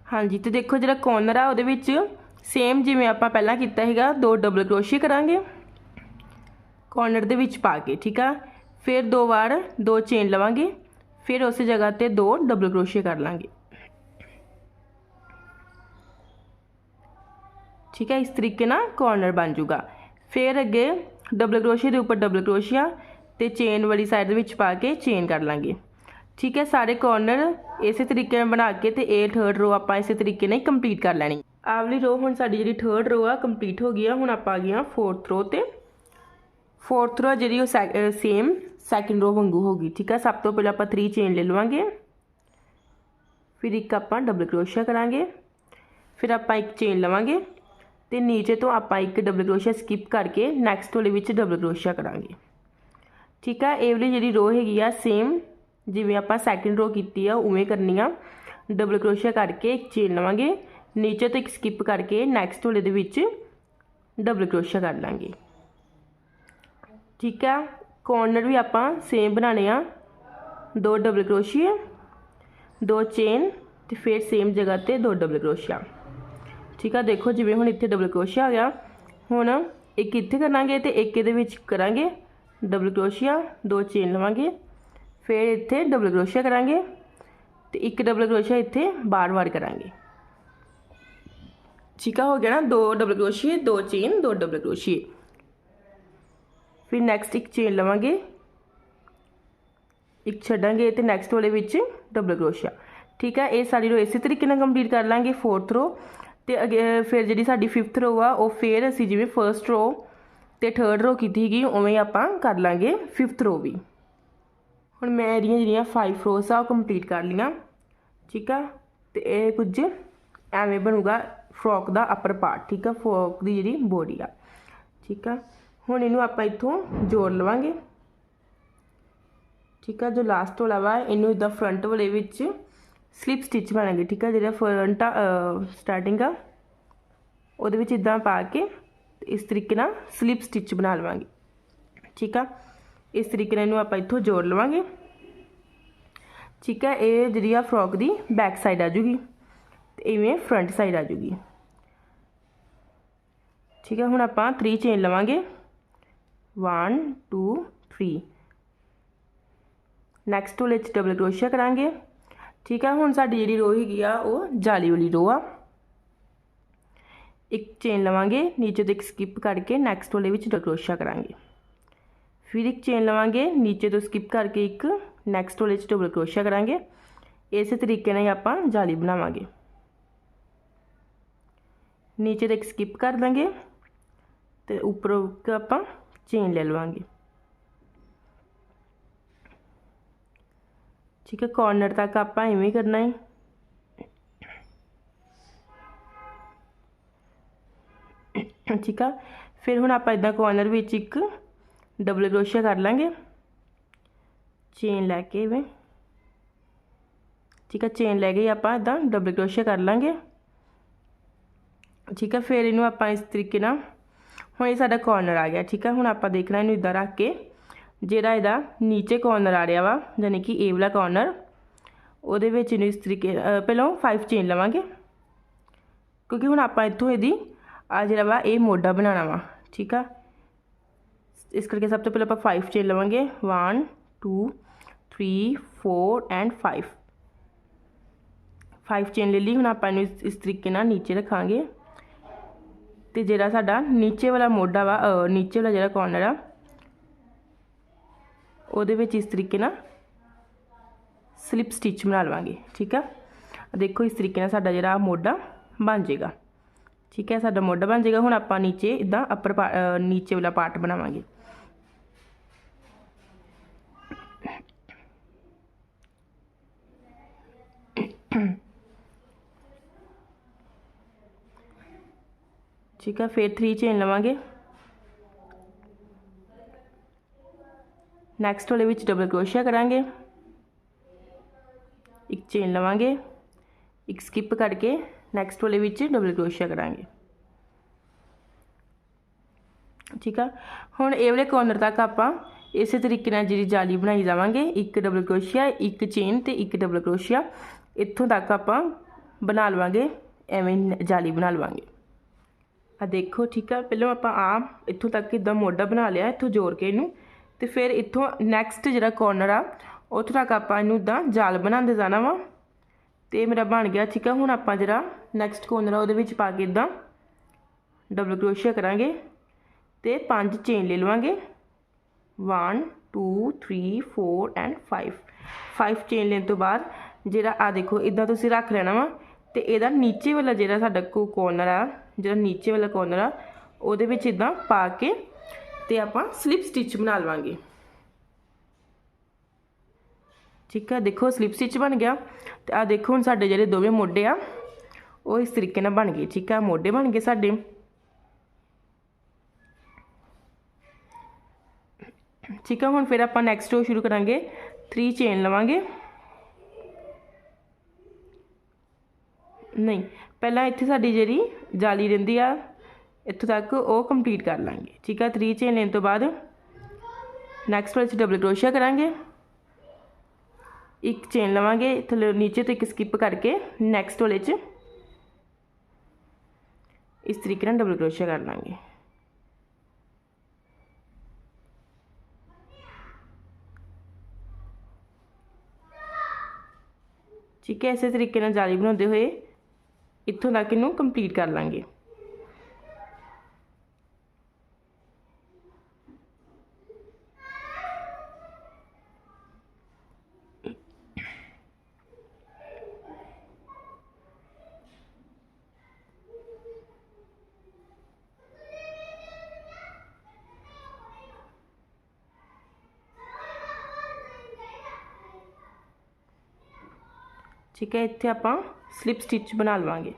Speaker 1: ਹਾਂਜੀ ਤੇ ਦੇਖੋ ਜਿਹੜਾ ਕੋਰਨਰ ਆ ਉਹਦੇ ਵਿੱਚ ਸੇਮ ਜਿਵੇਂ ਆਪਾਂ ਪਹਿਲਾਂ ਕੀਤਾ ਹੈਗਾ ਦੋ ਡਬਲ ਕਰੋਸ਼ੀ ਕਰਾਂਗੇ ਕੋਰਨਰ ਦੇ ਵਿੱਚ ਪਾ ਕੇ, ਠੀਕ ਆ? ਫਿਰ ਦੋ ਵਾਰ ਦੋ ਚੇਨ ਲਵਾਂਗੇ, ਫਿਰ ਉਸੇ ਜਗ੍ਹਾ ਤੇ ਦੋ ਡਬਲ ਕਰੋਸ਼ੀਆ ਕਰ ਲਾਂਗੇ। ਠੀਕ ਹੈ ਇਸ ਤਰੀਕੇ ਨਾਲ ਕੋਰਨਰ ਬਣ ਜਾਊਗਾ ਫਿਰ ਅੱਗੇ ਡਬਲ ਕਰੋਸ਼ੀਆ ਦੇ ਉੱਪਰ ਡਬਲ ਕਰੋਸ਼ੀਆ ਤੇ ਚੇਨ ਵਾਲੀ ਸਾਈਡ ਦੇ ਵਿੱਚ ਪਾ ਕੇ ਚੇਨ ਕਰ ਲਾਂਗੇ। ਠੀਕ ਹੈ ਸਾਰੇ ਕੋਰਨਰ ਇਸੇ ਤਰੀਕੇ ਨਾਲ ਬਣਾ ਕੇ ਤੇ ਇਹ ਥਰਡ ਰੋ ਆਪਾਂ ਇਸੇ ਤਰੀਕੇ ਨਾਲ ਹੀ ਕੰਪਲੀਟ ਕਰ ਲੈਣੀ। ਆਵਲੀ ਰੋ ਹੁਣ ਸਾਡੀ ਜਿਹੜੀ ਥਰਡ ਰੋ ਆ ਕੰਪਲੀਟ ਹੋ ਗਈ ਆ, ਹੁਣ ਆਪਾਂ ਆ ਗਈਆਂ ਫੋਰਥ ਰੋ ਤੇ। ਫੋਰਥ ਰੋ ਜਿਹੜੀ ਉਹ ਸੇਮ ਸੈਕਿੰਡ ਰੋ ਵਾਂਗੂ ਹੋਗੀ ਠੀਕ ਆ ਸਭ ਤੋਂ ਪਹਿਲਾਂ ਆਪਾਂ 3 ਚੇਨ ਲੈ ਲਵਾਂਗੇ ਫਿਰ ਇੱਕ ਆਪਾਂ ਡਬਲ ਕਰੋਸ਼ੀਆ ਕਰਾਂਗੇ ਫਿਰ ਆਪਾਂ ਇੱਕ ਚੇਨ ਲਵਾਂਗੇ ਤੇ ਨੀਚੇ ਤੋਂ ਆਪਾਂ ਇੱਕ ਡਬਲ ਕਰੋਸ਼ੀਆ ਸਕਿਪ ਕਰਕੇ ਨੈਕਸਟ ਵਾਲੇ ਵਿੱਚ ਡਬਲ ਕਰੋਸ਼ੀਆ ਕਰਾਂਗੇ ਠੀਕ ਆ ਇਹ ਵਾਲੀ ਜਿਹੜੀ ਰੋ ਹੈਗੀ ਆ ਸੇਮ ਜਿਵੇਂ ਆਪਾਂ ਸੈਕਿੰਡ ਰੋ ਕੀਤੀ ਆ ਉਵੇਂ ਕਰਨੀ ਆ ਡਬਲ ਕਰੋਸ਼ੀਆ ਕਰਕੇ ਇੱਕ ਚੇਨ ਲਵਾਂਗੇ ਨੀਚੇ ਤੋਂ ਇੱਕ ਸਕਿਪ ਕਰਕੇ ਨੈਕਸਟ ਵਾਲੇ ਦੇ ਵਿੱਚ ਡਬਲ ਕਰੋਸ਼ੀਆ ਕਰ ਲਾਂਗੇ ਠੀਕ ਆ ਕੋਰਨਰ ਵੀ ਆਪਾਂ ਸੇਮ ਬਣਾਣੇ ਆ। ਦੋ ਡਬਲ ਕਰੋਸ਼ੀਏ ਦੋ ਚੇਨ ਤੇ ਫਿਰ ਸੇਮ ਜਗ੍ਹਾ ਤੇ ਦੋ ਡਬਲ ਕਰੋਸ਼ੀਆ ਠੀਕ ਆ ਦੇਖੋ ਜਿਵੇਂ ਹੁਣ ਇੱਥੇ ਡਬਲ ਕਰੋਸ਼ੀਆ ਆ ਗਿਆ। ਹੁਣ ਇੱਕ ਇੱਥੇ ਕਰਾਂਗੇ ਤੇ ਇੱਕ ਇਹਦੇ ਵਿੱਚ ਕਰਾਂਗੇ। ਡਬਲ ਕਰੋਸ਼ੀਆ ਦੋ ਚੇਨ ਲਵਾਂਗੇ। ਫਿਰ ਇੱਥੇ ਡਬਲ ਕਰੋਸ਼ੀਆ ਕਰਾਂਗੇ ਤੇ ਇੱਕ ਡਬਲ ਕਰੋਸ਼ੀਆ ਇੱਥੇ ਬਾਰ-ਬਾਰ ਕਰਾਂਗੇ। ਠੀਕ ਆ ਹੋ ਗਿਆ ਨਾ? ਦੋ ਡਬਲ ਕਰੋਸ਼ੀਏ ਦੋ ਚੇਨ ਦੋ ਡਬਲ ਕਰੋਸ਼ੀਏ ਫਿਰ ਨੈਕਸਟ ਇੱਕ ਚੇਨ ਲਵਾਂਗੇ। ਇੱਕ ਛੱਡਾਂਗੇ ਤੇ ਨੈਕਸਟ ਵਾਲੇ ਵਿੱਚ ਡਬਲ ਕਰੋਸ਼ੀਆ ਠੀਕ ਹੈ ਇਹ ਸਾਡੀ ਰੋ ਇਸੇ ਤਰੀਕੇ ਨਾਲ ਕੰਪਲੀਟ ਕਰ ਲਾਂਗੇ ਫੋਰਥ ਰੋ ਤੇ ਅੱਗੇ ਫਿਰ ਜਿਹੜੀ ਸਾਡੀ ਫਿਫਥ ਰੋ ਆ, ਉਹ ਫੇਰ ਅਸੀਂ ਜਿਵੇਂ ਫਰਸਟ ਰੋ ਤੇ ਥਰਡ ਰੋ ਕੀਤੀ ਸੀਗੀ, ਉਵੇਂ ਆਪਾਂ ਕਰ ਲਾਂਗੇ ਫਿਫਥ ਰੋ ਵੀ। ਹੁਣ ਮੈਂ ਇਹਦੀਆਂ ਜਿਹੜੀਆਂ ਫਾਈਵ ਰੋਸ ਆ, ਉਹ ਕੰਪਲੀਟ ਕਰ ਲੀਆਂ ਠੀਕ ਆ, ਤੇ ਇਹ ਕੁਝ ਐਵੇਂ ਬਣੂਗਾ ਫਰੋਕ ਦਾ ਅਪਰ ਪਾਰਟ ਠੀਕ ਆ, ਫਰੋਕ ਦੀ ਜਿਹੜੀ ਬੋਡੀ ਆ। ਠੀਕ ਆ ਹੁਣ ਇਹਨੂੰ ਆਪਾਂ ਇੱਥੋਂ ਜੋੜ ਲਵਾਂਗੇ। ਠੀਕ ਆ, ਜੋ ਲਾਸਟ ਵਾਲਾ ਵਾ ਇਹਨੂੰ ਇਦਾਂ ਫਰੰਟ ਵਾਲੇ ਵਿੱਚ ਸਲਿਪ ਸਟਿਚ ਬਣਾਂਗੇ ਠੀਕ ਆ, ਜਿਹੜਾ ਫਰੰਟ ਸਟਾਰਟਿੰਗ ਆ, ਉਹਦੇ ਵਿੱਚ ਇਦਾਂ ਪਾ ਕੇ ਇਸ ਤਰੀਕੇ ਨਾਲ ਸਲਿਪ ਸਟਿਚ ਬਣਾ ਲਵਾਂਗੇ। ਠੀਕ ਆ, ਇਸ ਤਰੀਕੇ ਨਾਲ ਇਹਨੂੰ ਆਪਾਂ ਇੱਥੋਂ ਜੋੜ ਲਵਾਂਗੇ। ਠੀਕ ਹੈ ਇਹ ਜਿਹੜੀ ਆ ਫਰੋਕ ਦੀ ਬੈਕ ਸਾਈਡ ਆ ਜੂਗੀ, ਤੇ ਇਵੇਂ ਫਰੰਟ ਸਾਈਡ ਆ ਜੂਗੀ। ਠੀਕ ਹੈ ਹੁਣ ਆਪਾਂ 3 ਚੇਨ ਲਵਾਂਗੇ। 1 2 3 ਨੈਕਸਟ ਵਾਲੇ ਚ ਡਬਲ ਕਰੋਸ਼ੀਆ ਕਰਾਂਗੇ ਠੀਕ ਹੈ ਹੁਣ ਸਾਡੀ ਜਿਹੜੀ ਰੋ ਹੈਗੀ ਆ ਉਹ ਜਾਲੀ ਵਾਲੀ ਰੋ ਆ ਇੱਕ ਚੇਨ ਲਵਾਂਗੇ ਨੀਚੇ ਤੋਂ ਇੱਕ ਸਕਿਪ ਕਰਕੇ ਨੈਕਸਟ ਵਾਲੇ ਵਿੱਚ ਡਬਲ ਕਰੋਸ਼ੀਆ ਕਰਾਂਗੇ ਫਿਰ ਇੱਕ ਚੇਨ ਲਵਾਂਗੇ ਨੀਚੇ ਤੋਂ ਸਕਿਪ ਕਰਕੇ ਇੱਕ ਨੈਕਸਟ ਵਾਲੇ 'ਚ ਡਬਲ ਕਰੋਸ਼ੀਆ ਕਰਾਂਗੇ ਇਸੇ ਤਰੀਕੇ ਨਾਲ ਹੀ ਆਪਾਂ ਜਾਲੀ ਬਣਾਵਾਂਗੇ ਨੀਚੇ ਤੋਂ ਇੱਕ ਸਕਿਪ ਕਰ ਦਾਂਗੇ ਤੇ ਉੱਪਰ ਇੱਕ ਆਪਾਂ ਚੇਨ ਲੈ ਲਵਾਂਗੇ ਠੀਕ ਹੈ ਕਾਰਨਰ ਤੱਕ ਆਪਾਂ ਇਵੇਂ ਕਰਨਾ ਹੈ ਠੀਕ ਆ ਫਿਰ ਹੁਣ ਆਪਾਂ ਇਦਾਂ ਕਾਰਨਰ ਵਿੱਚ ਇੱਕ ਡਬਲ ਕਰੋਸ਼ੀਆ ਕਰ ਲਾਂਗੇ ਚੇਨ ਲੈ ਕੇ ਇਵੇਂ ਠੀਕ ਆ ਚੇਨ ਲੈ ਕੇ ਆਪਾਂ ਇਦਾਂ ਡਬਲ ਕਰੋਸ਼ੀਆ ਕਰ ਲਾਂਗੇ ਠੀਕ ਆ ਫਿਰ ਇਹਨੂੰ ਆਪਾਂ ਇਸ ਤਰੀਕੇ ਨਾਲ ਹੁਣ ਇਹ ਸਾਡਾ ਕਾਰਨਰ ਆ ਗਿਆ, ਠੀਕ ਹੈ ਹੁਣ ਆਪਾਂ ਦੇਖਣਾ ਇਹਨੂੰ ਇਦਾਂ ਰੱਖ ਕੇ, ਜਿਹੜਾ ਇਹਦਾ ਨੀਚੇ ਕਾਰਨਰ ਆ ਰਿਹਾ ਵਾ ਯਾਨੀ ਕਿ ਇਹ ਵਾਲਾ ਕਾਰਨਰ ਉਹਦੇ ਵਿੱਚ ਇਹਨੂੰ ਇਸ ਤਰੀਕੇ ਪਹਿਲਾਂ 5 ਚੇਨ ਲਵਾਂਗੇ। ਕਿਉਂਕਿ ਹੁਣ ਆਪਾਂ ਇੱਥੋਂ ਇਹਦੀ ਆ ਜਿਹੜਾ ਵਾ, ਇਹ ਮੋਢਾ ਬਣਾਉਣਾ ਵਾ, ਠੀਕ ਆ? ਇਸ ਕਰਕੇ ਸਭ ਤੋਂ ਪਹਿਲਾਂ ਆਪਾਂ 5 ਚੇਨ ਲਵਾਂਗੇ। 1 2 3 4 ਐਂਡ 5 5 ਚੇਨ ਲੈ ਲਈ, ਹੁਣ ਆਪਾਂ ਇਹਨੂੰ ਇਸ ਤਰੀਕੇ ਨਾਲ ਨੀਚੇ ਰੱਖਾਂਗੇ। ਤੇ ਜਿਹੜਾ ਸਾਡਾ ਨੀਚੇ ਵਾਲਾ ਮੋਢਾ ਵਾ ਨੀਚੇ ਵਾਲਾ ਜਿਹੜਾ ਕਾਰਨਰ ਆ, ਉਹਦੇ ਵਿੱਚ ਇਸ ਤਰੀਕੇ ਨਾਲ ਸਲਿਪ ਸਟਿਚ ਬਣਾ ਲਵਾਂਗੇ, ਠੀਕ ਆ? ਦੇਖੋ ਇਸ ਤਰੀਕੇ ਨਾਲ ਸਾਡਾ ਜਿਹੜਾ ਮੋਢਾ ਬਣ ਜਾਏਗਾ, ਠੀਕ ਹੈ ਸਾਡਾ ਮੋਢਾ ਬਣ ਜਾਏਗਾ। ਹੁਣ ਆਪਾਂ ਨੀਚੇ ਇਦਾਂ ਅਪਰ ਨੀਚੇ ਵਾਲਾ ਪਾਰਟ ਬਣਾਵਾਂਗੇ। ਠੀਕ ਆ, ਫਿਰ 3 ਚੇਨ ਲਵਾਂਗੇ। ਨੈਕਸਟ ਵਾਲੇ ਵਿੱਚ ਡਬਲ ਕਰੋਸ਼ੀਆ ਕਰਾਂਗੇ। ਇੱਕ ਚੇਨ ਲਵਾਂਗੇ, ਇੱਕ ਸਕਿਪ ਕਰਕੇ ਨੈਕਸਟ ਵਾਲੇ ਵਿੱਚ ਡਬਲ ਕਰੋਸ਼ੀਆ ਕਰਾਂਗੇ। ਠੀਕ ਆ, ਹੁਣ ਇਹ ਵਾਲੇ ਕੋਰਨਰ ਤੱਕ ਆਪਾਂ ਇਸੇ ਤਰੀਕੇ ਨਾਲ ਜਿਹੜੀ ਜਾਲੀ ਬਣਾਈ ਜਾਵਾਂਗੇ, ਇੱਕ ਡਬਲ ਕਰੋਸ਼ੀਆ ਇੱਕ ਚੇਨ ਤੇ ਇੱਕ ਡਬਲ ਕਰੋਸ਼ੀਆ ਇੱਥੋਂ ਤੱਕ ਆਪਾਂ ਬਣਾ ਲਵਾਂਗੇ, ਐਵੇਂ ਜਾਲੀ ਬਣਾ ਲਵਾਂਗੇ। ਆ ਦੇਖੋ, ਠੀਕ ਆ? ਪਹਿਲਾਂ ਆਪਾਂ ਆ ਇੱਥੋਂ ਤੱਕ ਇਦਾਂ ਮੋਢਾ ਬਣਾ ਲਿਆ, ਇੱਥੋਂ ਜੋੜ ਕੇ ਇਹਨੂੰ। ਤੇ ਫਿਰ ਇੱਥੋਂ ਨੈਕਸਟ ਜਿਹੜਾ ਕੋਰਨਰ ਆ, ਉੱਥੋਂ ਤੱਕ ਆਪਾਂ ਇਹਨੂੰ ਇਦਾਂ ਜਾਲ ਬਣਾਉਂਦੇ ਜਾਣਾ ਵਾ। ਤੇ ਮੇਰਾ ਬਣ ਗਿਆ, ਠੀਕ ਆ? ਹੁਣ ਆਪਾਂ ਜਿਹੜਾ ਨੈਕਸਟ ਕੋਰਨਰ ਆ, ਉਹਦੇ ਵਿੱਚ ਪਾ ਕੇ ਇਦਾਂ ਡਬਲ ਕਰੋਸ਼ੀਆ ਕਰਾਂਗੇ। ਤੇ ਪੰਜ ਚੇਨ ਲੈ ਲਵਾਂਗੇ। 1 2 3 4 ਐਂਡ 5 5 ਚੇਨ ਲੈਣ ਤੋਂ ਬਾਅਦ ਜਿਹੜਾ ਆ ਦੇਖੋ, ਇਦਾਂ ਤੁਸੀਂ ਰੱਖ ਲੈਣਾ ਵਾ। ਤੇ ਇਹਦਾ ਨੀਚੇ ਵਾਲਾ ਜਿਹੜਾ ਸਾਡਾ ਕੋ ਕੋਰਨਰ ਆ ਜਿਹੜਾ ਨੀਚੇ ਵਾਲਾ ਕਾਰਨਰ ਆ, ਉਹਦੇ ਵਿੱਚ ਇਦਾਂ ਪਾ ਕੇ ਤੇ ਆਪਾਂ ਸਲਿਪ ਸਟਿਚ ਬਣਾ ਲਵਾਂਗੇ। ਠੀਕ ਆ? ਦੇਖੋ ਸਲਿਪ ਸਟਿਚ ਬਣ ਗਿਆ। ਤੇ ਆ ਦੇਖੋ, ਹੁਣ ਸਾਡੇ ਜਿਹੜੇ ਦੋਵੇਂ ਮੋਢੇ ਆ, ਉਹ ਇਸ ਤਰੀਕੇ ਨਾਲ ਬਣ ਗਏ। ਠੀਕ ਆ? ਮੋਢੇ ਬਣ ਗਏ ਸਾਡੇ। ਠੀਕ ਆ? ਹੁਣ ਫਿਰ ਆਪਾਂ ਨੈਕਸਟ ਰੋ ਸ਼ੁਰੂ ਕਰਾਂਗੇ। 3 ਚੇਨ ਲਵਾਂਗੇ। ਨਹੀਂ, ਪਹਿਲਾਂ ਇੱਥੇ ਸਾਡੀ ਜਿਹੜੀ ਜਾਲੀ ਰਹਿੰਦੀ ਆ, ਇੱਥੋਂ ਤੱਕ ਉਹ ਕੰਪਲੀਟ ਕਰ ਲਾਂਗੇ। ਠੀਕ ਆ 3 ਚੇਨ ਲੈਣ ਤੋਂ ਬਾਅਦ ਨੈਕਸਟ ਵਾਲੇ 'ਚ ਡਬਲ ਕਰੋਸ਼ੀਆ ਕਰਾਂਗੇ। ਇੱਕ ਚੇਨ ਲਵਾਂਗੇ, ਥੱਲੇ ਨੀਚੇ ਤੋਂ ਇੱਕ ਸਕਿਪ ਕਰਕੇ ਨੈਕਸਟ ਵਾਲੇ 'ਚ ਇਸ ਤਰੀਕੇ ਨਾਲ ਡਬਲ ਕਰੋਸ਼ੀਆ ਕਰ ਲਾਂਗੇ। ਠੀਕ ਹੈ, ਇਸੇ ਤਰੀਕੇ ਨਾਲ ਜਾਲੀ ਬਣਾਉਂਦੇ ਹੋਏ ਇੱਥੋਂ ਤੱਕ ਇਹਨੂੰ ਕੰਪਲੀਟ ਕਰ ਲਾਂਗੇ। ਠੀਕ ਹੈ ਇੱਥੇ ਆਪਾਂ ਸਲਿਪ ਸਟਿਚ ਬਣਾ ਲਵਾਂਗੇ।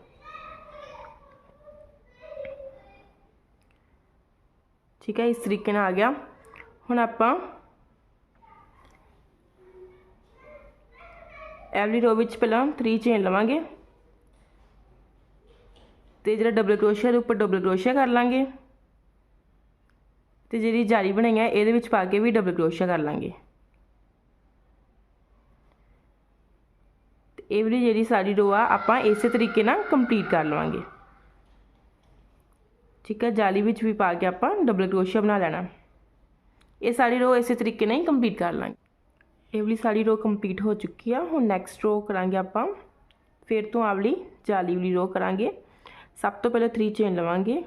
Speaker 1: ਠੀਕ ਹੈ, ਇਸ ਤਰੀਕੇ ਨਾਲ ਆ ਗਿਆ। ਹੁਣ ਆਪਾਂ ਐਵਰੀ ਰੋ ਵਿੱਚ ਪਹਿਲਾਂ 3 ਚੇਨ ਲਵਾਂਗੇ। ਤੇ ਜਿਹੜਾ ਡਬਲ ਕਰੋਸ਼ੀਆ ਦੇ ਉੱਪਰ ਡਬਲ ਕਰੋਸ਼ੀਆ ਕਰ ਲਾਂਗੇ। ਤੇ ਜਿਹੜੀ ਜਾਲੀ ਬਣਾਈ ਹੈ, ਇਹਦੇ ਵਿੱਚ ਪਾ ਕੇ ਵੀ ਡਬਲ ਕਰੋਸ਼ੀਆ ਕਰ ਲਾਂਗੇ। ਤੇ ਇਹ ਵਾਲੀ ਜਿਹੜੀ ਸਾਡੀ ਰੋ ਆ ਆਪਾਂ ਇਸੇ ਤਰੀਕੇ ਨਾਲ ਕੰਪਲੀਟ ਕਰ ਲਵਾਂਗੇ ਠੀਕ ਹੈ ਜਾਲੀ ਵਿੱਚ ਵੀ ਪਾ ਕੇ ਆਪਾਂ ਡਬਲ ਕਰੋਸ਼ੀਆ ਬਣਾ ਲੈਣਾ ਇਹ ਸਾਡੀ ਰੋ ਇਸੇ ਤਰੀਕੇ ਨਾਲ ਹੀ ਕੰਪਲੀਟ ਕਰ ਲਾਂਗੇ ਇਹ ਵਾਲੀ ਸਾਡੀ ਰੋ ਕੰਪਲੀਟ ਹੋ ਚੁੱਕੀ ਆ ਹੁਣ ਨੈਕਸਟ ਰੋ ਕਰਾਂਗੇ ਆਪਾਂ ਫਿਰ ਤੋਂ ਆਵਲੀ ਜਾਲੀ ਵਾਲੀ ਰੋ ਕਰਾਂਗੇ ਸਭ ਤੋਂ ਪਹਿਲਾਂ 3 ਚੇਨ ਲਵਾਂਗੇ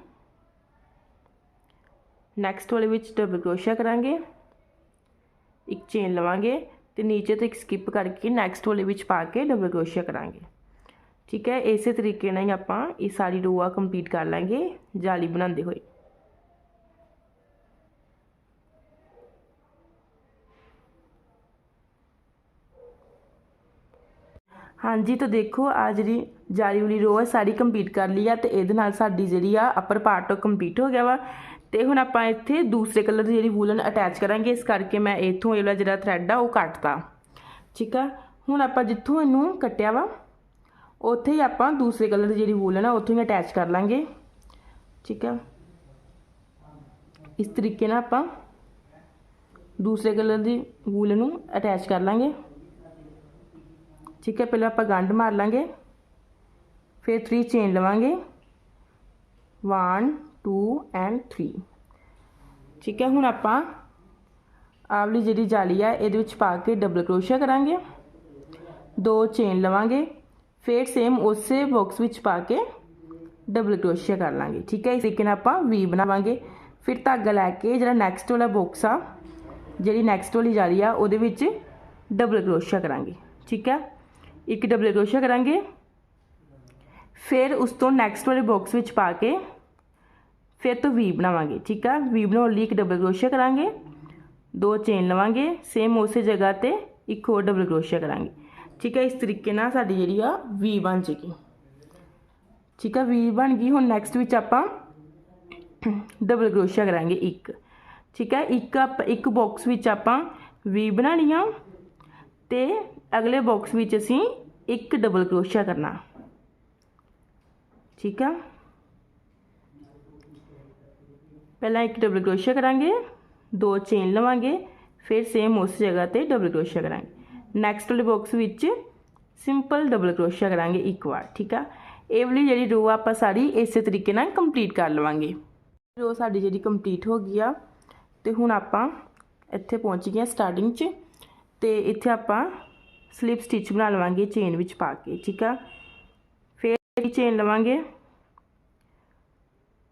Speaker 1: ਨੈਕਸਟ ਵਾਲੇ ਵਿੱਚ ਡਬਲ ਕਰੋਸ਼ੀਆ ਕਰਾਂਗੇ ਇੱਕ ਚੇਨ ਲਵਾਂਗੇ ਤੇ ਨੀਚੇ ਤੋਂ ਇੱਕ ਸਕਿਪ ਕਰਕੇ ਨੈਕਸਟ ਵਾਲੇ ਵਿੱਚ ਪਾ ਕੇ ਡਬਲ ਕਰੋਸ਼ੀਆ ਕਰਾਂਗੇ। ਠੀਕ ਹੈ, ਇਸੇ ਤਰੀਕੇ ਨਾਲ ਹੀ ਆਪਾਂ ਇਹ ਸਾਰੀ ਰੋ ਆ ਕੰਪਲੀਟ ਕਰ ਲਾਂਗੇ, ਜਾਲੀ ਬਣਾਉਂਦੇ ਹੋਏ। ਹਾਂਜੀ, ਤਾਂ ਦੇਖੋ, ਆ ਜਿਹੜੀ ਜਾਲੀ ਵਾਲੀ ਰੋ ਹੈ ਸਾਰੀ ਕੰਪਲੀਟ ਕਰ ਲਈ ਆ ਤੇ ਇਹਦੇ ਨਾਲ ਸਾਡੀ ਜਿਹੜੀ ਆ ਅਪਰ ਪਾਰਟ ਕੰਪਲੀਟ ਹੋ ਗਿਆ ਵਾ। ਤੇ ਹੁਣ ਆਪਾਂ ਇੱਥੇ ਦੂਸਰੇ ਕਲਰ ਦੀ ਜਿਹੜੀ ਵੂਲਨ ਅਟੈਚ ਕਰਾਂਗੇ, ਇਸ ਕਰਕੇ ਮੈਂ ਇੱਥੋਂ ਇਹ ਵਾਲਾ ਜਿਹੜਾ ਥਰੈਡ ਆ ਉਹ ਕੱਟਤਾ। ਠੀਕ ਆ? ਹੁਣ ਆਪਾਂ ਜਿੱਥੋਂ ਇਹਨੂੰ ਕੱਟਿਆ ਵਾ, ਉੱਥੇ ਹੀ ਆਪਾਂ ਦੂਸਰੇ ਕਲਰ ਦੀ ਜਿਹੜੀ ਵੂਲਨ ਆ ਉੱਥੋਂ ਹੀ ਅਟੈਚ ਕਰ ਲਾਂਗੇ। ਠੀਕ ਆ? ਇਸ ਤਰੀਕੇ ਨਾਲ ਆਪਾਂ ਦੂਸਰੇ ਕਲਰ ਦੀ ਵੂਲ ਨੂੰ ਅਟੈਚ ਕਰ ਲਾਂਗੇ। ਠੀਕ ਹੈ ਪਹਿਲਾਂ ਆਪਾਂ ਗੰਢ ਮਾਰ ਲਾਂਗੇ, ਫਿਰ 3 ਚੇਨ ਲਵਾਂਗੇ। 1 2 ਐਂਡ 3 ਠੀਕ ਹੈ, ਹੁਣ ਆਪਾਂ ਆਵਲੀ ਜਿਹੜੀ ਜਾਲੀ ਆ, ਇਹਦੇ ਵਿੱਚ ਪਾ ਕੇ ਡਬਲ ਕਰੋਸ਼ੀਆ ਕਰਾਂਗੇ। ਦੋ ਚੇਨ ਲਵਾਂਗੇ। ਫਿਰ ਸੇਮ ਉਸੇ ਬਾਕਸ ਵਿੱਚ ਪਾ ਕੇ ਡਬਲ ਕਰੋਸ਼ੀਆ ਕਰ ਲਾਂਗੇ। ਠੀਕ ਹੈ, ਇਸ ਤਰੀਕੇ ਨਾਲ ਆਪਾਂ ਵੀ ਬਣਾਵਾਂਗੇ। ਫਿਰ ਧਾਗਾ ਲੈ ਕੇ ਜਿਹੜਾ ਨੈਕਸਟ ਵਾਲਾ ਬਾਕਸ ਆ, ਜਿਹੜੀ ਨੈਕਸਟ ਵਾਲੀ ਜਾਲੀ ਆ, ਉਹਦੇ ਵਿੱਚ ਡਬਲ ਕਰੋਸ਼ੀਆ ਕਰਾਂਗੇ। ਠੀਕ ਹੈ, ਇੱਕ ਡਬਲ ਕਰੋਸ਼ੀਆ ਕਰਾਂਗੇ। ਫਿਰ ਉਸ ਤੋਂ ਨੈਕਸਟ ਵਾਲੇ ਬਾਕਸ ਵਿੱਚ ਪਾ ਕੇ ਫਿਰ ਤੋਂ ਵੀ ਬਣਾਵਾਂਗੇ ਠੀਕ ਆ ਵੀ ਬਣਾਉਣ ਲਈ ਇੱਕ ਡਬਲ ਕਰੋਸ਼ੀਆ ਕਰਾਂਗੇ ਦੋ ਚੇਨ ਲਵਾਂਗੇ ਸੇਮ ਉਸੇ ਜਗ੍ਹਾ ਤੇ ਇੱਕ ਹੋਰ ਡਬਲ ਕਰੋਸ਼ੀਆ ਕਰਾਂਗੇ ਠੀਕ ਹੈ ਇਸ ਤਰੀਕੇ ਨਾਲ ਸਾਡੀ ਜਿਹੜੀ ਆ ਵੀ ਬਣ ਜੇਗੀ ਠੀਕ ਆ ਵੀ ਬਣ ਗਈ ਹੁਣ ਨੈਕਸਟ ਵਿੱਚ ਆਪਾਂ ਡਬਲ ਕਰੋਸ਼ੀਆ ਕਰਾਂਗੇ ਇੱਕ ਠੀਕ ਹੈ ਇੱਕ ਆਪ ਇੱਕ ਬਾਕਸ ਵਿੱਚ ਆਪਾਂ ਵੀ ਬਣਾਣੀ ਆ ਤੇ ਅਗਲੇ ਬਾਕਸ ਵਿੱਚ ਅਸੀਂ ਇੱਕ ਡਬਲ ਕਰੋਸ਼ੀਆ ਕਰਨਾ ਠੀਕ ਆ ਪਹਿਲਾਂ ਇੱਕ ਡਬਲ ਕਰੋਸ਼ੀਆ ਕਰਾਂਗੇ, ਦੋ ਚੇਨ ਲਵਾਂਗੇ, ਫਿਰ ਸੇਮ ਉਸ ਜਗ੍ਹਾ ਤੇ ਡਬਲ ਕਰੋਸ਼ੀਆ ਕਰਾਂਗੇ। ਨੈਕਸਟ ਵਾਲੇ ਬਾਕਸ ਵਿੱਚ ਸਿੰਪਲ ਡਬਲ ਕਰੋਸ਼ੀਆ ਕਰਾਂਗੇ ਇੱਕ ਵਾਰ, ਠੀਕ ਆ? ਇਹ ਵਾਲੀ ਜਿਹੜੀ ਰੋ ਆਪਾਂ ਸਾਰੀ ਇਸੇ ਤਰੀਕੇ ਨਾਲ ਕੰਪਲੀਟ ਕਰ ਲਵਾਂਗੇ। ਰੋ ਸਾਡੀ ਜਿਹੜੀ ਕੰਪਲੀਟ ਹੋ ਗਈ ਆ, ਤੇ ਹੁਣ ਆਪਾਂ ਇੱਥੇ ਪਹੁੰਚ ਗਏ ਸਟਾਰਟਿੰਗ 'ਚ, ਤੇ ਇੱਥੇ ਆਪਾਂ ਸਲਿਪ ਸਟਿਚ ਬਣਾ ਲਵਾਂਗੇ ਚੇਨ ਵਿੱਚ ਪਾ ਕੇ, ਠੀਕ ਆ? ਫਿਰ ਚੇਨ ਲਵਾਂਗੇ।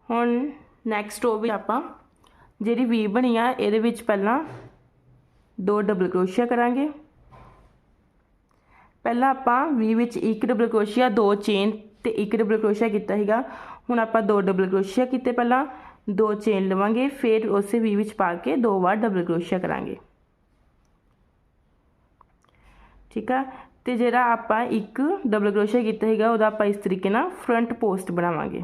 Speaker 1: ਹੁਣ ਨੈਕਸਟ ਉਹ ਵਿੱਚ ਆਪਾਂ ਜਿਹੜੀ ਵੀ ਬਣੀ ਆ, ਇਹਦੇ ਵਿੱਚ ਪਹਿਲਾਂ ਦੋ ਡਬਲ ਕਰੋਸ਼ੀਆ ਕਰਾਂਗੇ। ਪਹਿਲਾਂ ਆਪਾਂ ਵੀ ਵਿੱਚ ਇੱਕ ਡਬਲ ਕਰੋਸ਼ੀਆ ਦੋ ਚੇਨ ਤੇ ਇੱਕ ਡਬਲ ਕਰੋਸ਼ੀਆ ਕੀਤਾ ਸੀਗਾ। ਹੁਣ ਆਪਾਂ ਦੋ ਡਬਲ ਕਰੋਸ਼ੀਆ ਕੀਤੇ ਪਹਿਲਾਂ, ਦੋ ਚੇਨ ਲਵਾਂਗੇ, ਫਿਰ ਉਸੇ ਵੀ ਵਿੱਚ ਪਾ ਕੇ ਦੋ ਵਾਰ ਡਬਲ ਕਰੋਸ਼ੀਆ ਕਰਾਂਗੇ। ਠੀਕ ਆ? ਤੇ ਜਿਹੜਾ ਆਪਾਂ ਇੱਕ ਡਬਲ ਕਰੋਸ਼ੀਆ ਕੀਤਾ ਹੈਗਾ ਉਹਦਾ ਆਪਾਂ ਇਸ ਤਰੀਕੇ ਨਾਲ ਫਰੰਟ ਪੋਸਟ ਬਣਾਵਾਂਗੇ।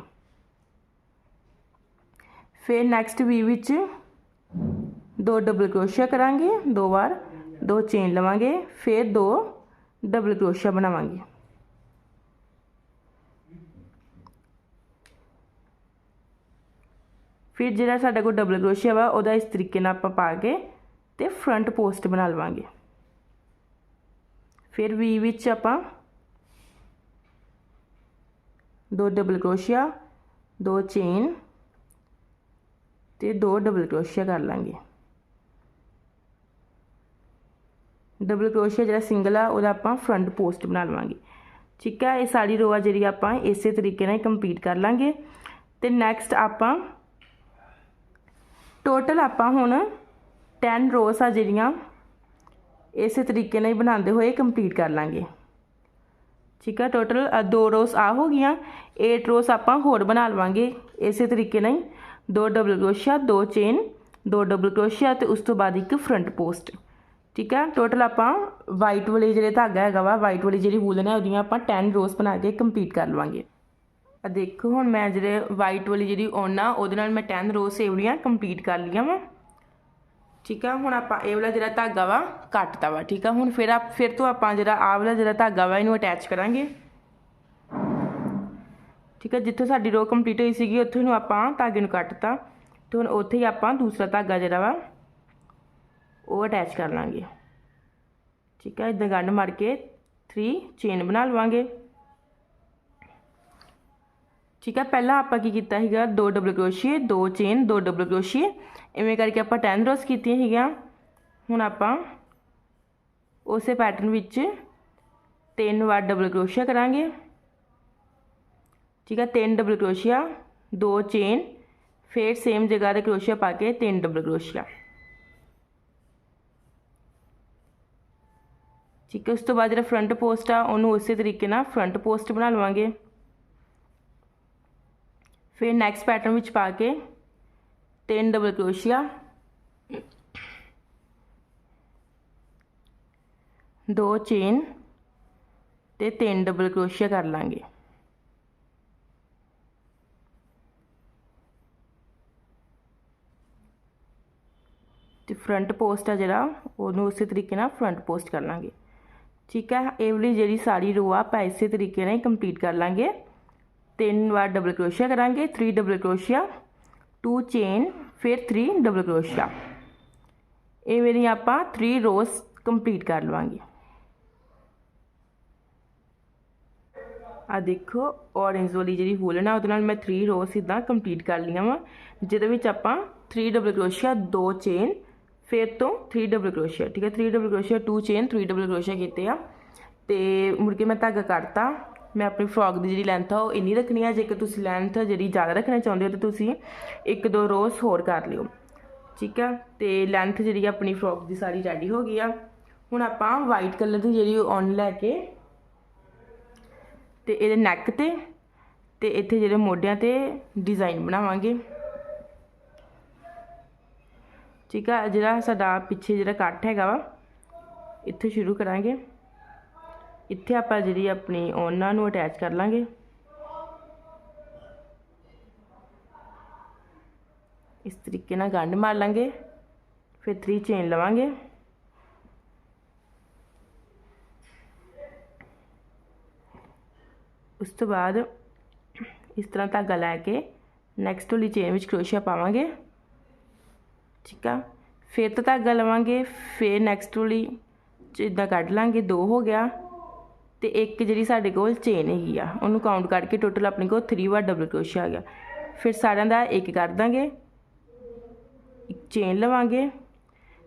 Speaker 1: ਫਿਰ ਨੈਕਸਟ ਵੀ ਵਿੱਚ ਦੋ ਡਬਲ ਕਰੋਸ਼ੀਆ ਕਰਾਂਗੇ ਦੋ ਵਾਰ ਦੋ ਚੇਨ ਲਵਾਂਗੇ ਫਿਰ ਦੋ ਡਬਲ ਕਰੋਸ਼ੀਆ ਬਣਾਵਾਂਗੇ ਫਿਰ ਜਿਹੜਾ ਸਾਡਾ ਕੋਲ ਡਬਲ ਕਰੋਸ਼ੀਆ ਵਾ ਉਹਦਾ ਇਸ ਤਰੀਕੇ ਨਾਲ ਆਪਾਂ ਪਾ ਕੇ ਤੇ ਫਰੰਟ ਪੋਸਟ ਬਣਾ ਲਵਾਂਗੇ ਫਿਰ ਵੀ ਵਿੱਚ ਆਪਾਂ ਦੋ ਡਬਲ ਕਰੋਸ਼ੀਆ ਦੋ ਚੇਨ ਤੇ ਦੋ ਡਬਲ ਕਰੋਸ਼ੀਆ ਕਰ ਲਾਂਗੇ। ਡਬਲ ਕਰੋਸ਼ੀਆ ਜਿਹੜਾ ਸਿੰਗਲ ਆ, ਉਹਦਾ ਆਪਾਂ ਫਰੰਟ ਪੋਸਟ ਬਣਾ ਲਵਾਂਗੇ। ਠੀਕ ਹੈ ਇਹ ਸਾਰੀ ਰੋ ਆ ਜਿਹੜੀ ਆਪਾਂ ਇਸੇ ਤਰੀਕੇ ਨਾਲ ਕੰਪਲੀਟ ਕਰ ਲਾਂਗੇ। ਤੇ ਨੈਕਸਟ ਆਪਾਂ ਟੋਟਲ ਆਪਾਂ ਹੁਣ 10 ਰੋਸ ਆ ਜਿਹੜੀਆਂ, ਇਸੇ ਤਰੀਕੇ ਨਾਲ ਹੀ ਬਣਾਉਂਦੇ ਹੋਏ ਕੰਪਲੀਟ ਕਰ ਲਾਂਗੇ। ਠੀਕ ਆ? ਟੋਟਲ ਦੋ ਰੋਸ ਆ ਹੋ ਗਈਆਂ। 8 ਰੋਸ ਆਪਾਂ ਹੋਰ ਬਣਾ ਲਵਾਂਗੇ। ਇਸੇ ਤਰੀਕੇ ਨਾਲ ਹੀ ਦੋ ਡਬਲ ਕਰੋਸ਼ੀਆ ਦੋ ਚੇਨ ਦੋ ਡਬਲ ਕਰੋਸ਼ੀਆ ਤੇ ਉਸ ਤੋਂ ਬਾਅਦ ਇੱਕ ਫਰੰਟ ਪੋਸਟ ਠੀਕ ਹੈ? ਟੋਟਲ ਆਪਾਂ ਵਾਈਟ ਵਾਲੇ ਜਿਹੜੇ ਧਾਗਾ ਹੈਗਾ ਵਾ ਵਾਈਟ ਵਾਲੀ ਜਿਹੜੀ ਵੂਲਨ ਹੈ, ਉਹਦੀਆਂ ਆਪਾਂ 10 ਰੋਜ਼ ਬਣਾ ਕੇ ਕੰਪਲੀਟ ਕਰ ਲਵਾਂਗੇ। ਆ ਦੇਖੋ, ਹੁਣ ਮੈਂ ਜਿਹੜੇ ਵਾਈਟ ਵਾਲੀ ਜਿਹੜੀ ਓਨ ਆ, ਉਹਦੇ ਨਾਲ ਮੈਂ 10 ਰੋਜ਼ ਸੇਵਲੀਆਂ ਕੰਪਲੀਟ ਕਰ ਲਈਆਂ ਵਾ। ਠੀਕ ਆ ਹੁਣ ਆਪਾਂ ਇਹ ਵਾਲਾ ਜਿਹੜਾ ਧਾਗਾ ਵਾ, ਕੱਟਤਾ ਵਾ। ਠੀਕ ਆ ਹੁਣ ਫਿਰ ਆਪ ਫਿਰ ਤੋਂ ਆਪਾਂ ਜਿਹੜਾ ਆਹ ਵਾਲਾ ਜਿਹੜਾ ਧਾਗਾ ਵਾ, ਇਹਨੂੰ ਅਟੈਚ ਕਰਾਂਗੇ। ਠੀਕ ਆ ਜਿੱਥੇ ਸਾਡੀ ਰੋ ਕੰਪਲੀਟ ਹੋਈ ਸੀਗੀ ਉੱਥੇ ਨੂੰ ਆਪਾਂ ਧਾਗੇ ਨੂੰ ਕੱਟਤਾ ਤੇ ਹੁਣ ਉੱਥੇ ਹੀ ਆਪਾਂ ਦੂਸਰਾ ਧਾਗਾ ਜਿਹੜਾ ਵਾ ਉਹ ਅਟੈਚ ਕਰ ਲਾਂਗੇ ਠੀਕ ਆ ਇਦਾਂ ਗੰਢ ਮਾਰ ਕੇ 3 ਚੇਨ ਬਣਾ ਲਵਾਂਗੇ ਠੀਕ ਆ ਪਹਿਲਾਂ ਆਪਾਂ ਕੀ ਕੀਤਾ ਸੀਗਾ ਦੋ ਡਬਲ ਕਰੋਸ਼ੀਏ ਦੋ ਚੇਨ ਦੋ ਡਬਲ ਕਰੋਸ਼ੀਏ ਐਵੇਂ ਕਰਕੇ ਆਪਾਂ 10 ਰੋਸ ਕੀਤੀਆਂ ਸੀਗੀਆਂ ਹੁਣ ਆਪਾਂ ਉਸੇ ਪੈਟਰਨ ਵਿੱਚ ਤਿੰਨ ਵਾਰ ਡਬਲ ਕਰੋਸ਼ੀਆ ਕਰਾਂਗੇ ਠੀਕ ਆ ਤਿੰਨ ਡਬਲ ਕਰੋਸ਼ੀਆ, ਦੋ ਚੇਨ, ਫਿਰ ਸੇਮ ਜਗ੍ਹਾ ਤੇ ਕਰੋਸ਼ੀਆ ਪਾ ਕੇ ਤਿੰਨ ਡਬਲ ਕਰੋਸ਼ੀਆ। ਠੀਕ ਹੈ, ਉਸ ਤੋਂ ਬਾਅਦ ਜਿਹੜਾ ਫਰੰਟ ਪੋਸਟ ਆ, ਉਹਨੂੰ ਉਸੇ ਤਰੀਕੇ ਨਾਲ ਫਰੰਟ ਪੋਸਟ ਬਣਾ ਲਵਾਂਗੇ। ਫਿਰ ਨੈਕਸਟ ਪੈਟਰਨ ਵਿੱਚ ਪਾ ਕੇ ਤਿੰਨ ਡਬਲ ਕਰੋਸ਼ੀਆ, ਦੋ ਚੇਨ ਤੇ ਤਿੰਨ ਡਬਲ ਕਰੋਸ਼ੀਆ ਕਰ ਲਾਂਗੇ ਤੇ ਫਰੰਟ ਪੋਸਟ ਆ ਜਿਹੜਾ, ਉਹਨੂੰ ਉਸੇ ਤਰੀਕੇ ਨਾਲ ਫਰੰਟ ਪੋਸਟ ਕਰ ਲਾਂਗੇ। ਠੀਕ ਹੈ ਇਹ ਵਾਲੀ ਜਿਹੜੀ ਸਾਰੀ ਰੋ ਆ, ਆਪਾਂ ਇਸੇ ਤਰੀਕੇ ਨਾਲ ਹੀ ਕੰਪਲੀਟ ਕਰ ਲਾਂਗੇ। ਤਿੰਨ ਵਾਰ ਡਬਲ ਕਰੋਸ਼ੀਆ ਕਰਾਂਗੇ 3 ਡਬਲ ਕਰੋਸ਼ੀਆ 2 ਚੇਨ ਫਿਰ 3 ਡਬਲ ਕਰੋਸ਼ੀਆ ਇਹ ਮੇਰੀ ਆਪਾਂ 3 ਰੋਜ਼ ਕੰਪਲੀਟ ਕਰ ਲਵਾਂਗੇ। ਆ ਦੇਖੋ ਔਰੇਂਜ ਵਾਲੀ ਜਿਹੜੀ ਵੂਲਨ ਆ ਉਹਦੇ ਨਾਲ ਮੈਂ 3 ਰੋਜ਼ ਇਦਾਂ ਕੰਪਲੀਟ ਕਰ ਲਈਆਂ ਵਾ। ਜਿਹਦੇ ਵਿੱਚ ਆਪਾਂ 3 ਡਬਲ ਕਰੋਸ਼ੀਆ 2 ਚੇਨ ਫਿਰ ਤੋਂ 3 ਡਬਲ ਕਰੋਸ਼ੀਆ ਠੀਕ ਹੈ? 3 ਡਬਲ ਕਰੋਸ਼ੀਆ 2 ਚੇਨ 3 ਡਬਲ ਕਰੋਸ਼ੀਆ ਕੀਤੇ ਆ। ਤੇ ਮੁੜ ਕੇ ਮੈਂ ਧਾਗਾ ਕੱਟਤਾ ਮੈਂ ਆਪਣੀ ਫਰੋਕ ਦੀ ਜਿਹੜੀ ਲੈਂਥ ਆ, ਉਹ ਇੰਨੀ ਰੱਖਣੀ ਆ, ਜੇਕਰ ਤੁਸੀਂ ਲੈਂਥ ਜਿਹੜੀ ਜ਼ਿਆਦਾ ਰੱਖਣਾ ਚਾਹੁੰਦੇ ਹੋ, ਤਾਂ ਤੁਸੀਂ ਇੱਕ ਦੋ ਰੋਜ਼ ਹੋਰ ਕਰ ਲਿਓ। ਠੀਕ ਆ? ਤੇ ਲੈਂਥ ਜਿਹੜੀ ਆਪਣੀ ਫਰੋਕ ਦੀ ਸਾਰੀ ਰੈਡੀ ਹੋ ਗਈ ਆ। ਹੁਣ ਆਪਾਂ ਵਾਈਟ ਕਲਰ ਦੀ ਜਿਹੜੀ ਔਨ ਲੈ ਕੇ, ਤੇ ਇਹਦੇ ਨੈਕ ਤੇ ਤੇ ਇੱਥੇ ਜਿਹੜੇ ਮੋਢਿਆਂ ਤੇ ਡਿਜ਼ਾਈਨ ਬਣਾਵਾਂਗੇ। ਠੀਕ ਆ, ਜਿਹੜਾ ਸਾਡਾ ਪਿੱਛੇ ਜਿਹੜਾ ਕੱਟ ਹੈਗਾ ਵਾ, ਇੱਥੇ ਸ਼ੁਰੂ ਕਰਾਂਗੇ। ਇੱਥੇ ਆਪਾਂ ਜਿਹੜੀ ਆਪਣੀ ਉਹਨਾਂ ਨੂੰ ਅਟੈਚ ਕਰ ਲਾਂਗੇ। ਇਸ ਤਰੀਕੇ ਨਾਲ ਗੰਢ ਮਾਰ ਲਾਂਗੇ, ਫਿਰ 3 ਚੇਨ ਲਵਾਂਗੇ। ਉਸ ਤੋਂ ਬਾਅਦ ਇਸ ਤਰ੍ਹਾਂ ਧਾਗਾ ਲੈ ਕੇ ਨੈਕਸਟ ਵਾਲੀ ਚੇਨ ਵਿੱਚ ਕਰੋਸ਼ੀਆ ਪਾਵਾਂਗੇ। ਠੀਕ ਆ? ਫਿਰ ਤਾਂ ਧਾਗਾ ਲਵਾਂਗੇ, ਫਿਰ ਨੈਕਸਟ ਵਾਲੀ ਇਦਾਂ ਕੱਢ ਲਾਂਗੇ, ਦੋ ਹੋ ਗਿਆ। ਤੇ ਇੱਕ ਜਿਹੜੀ ਸਾਡੇ ਕੋਲ ਚੇਨ ਹੈਗੀ ਆ, ਉਹਨੂੰ ਕਾਊਂਟ ਕਰਕੇ ਟੋਟਲ ਆਪਣੇ ਕੋਲ 3 ਵਾਰ ਡਬਲ ਕਰੋਸ਼ੀਆ ਆ ਗਿਆ। ਫਿਰ ਸਾਰਿਆਂ ਦਾ ਇੱਕ ਕਰ ਦਾਂਗੇ। ਇੱਕ ਚੇਨ ਲਵਾਂਗੇ।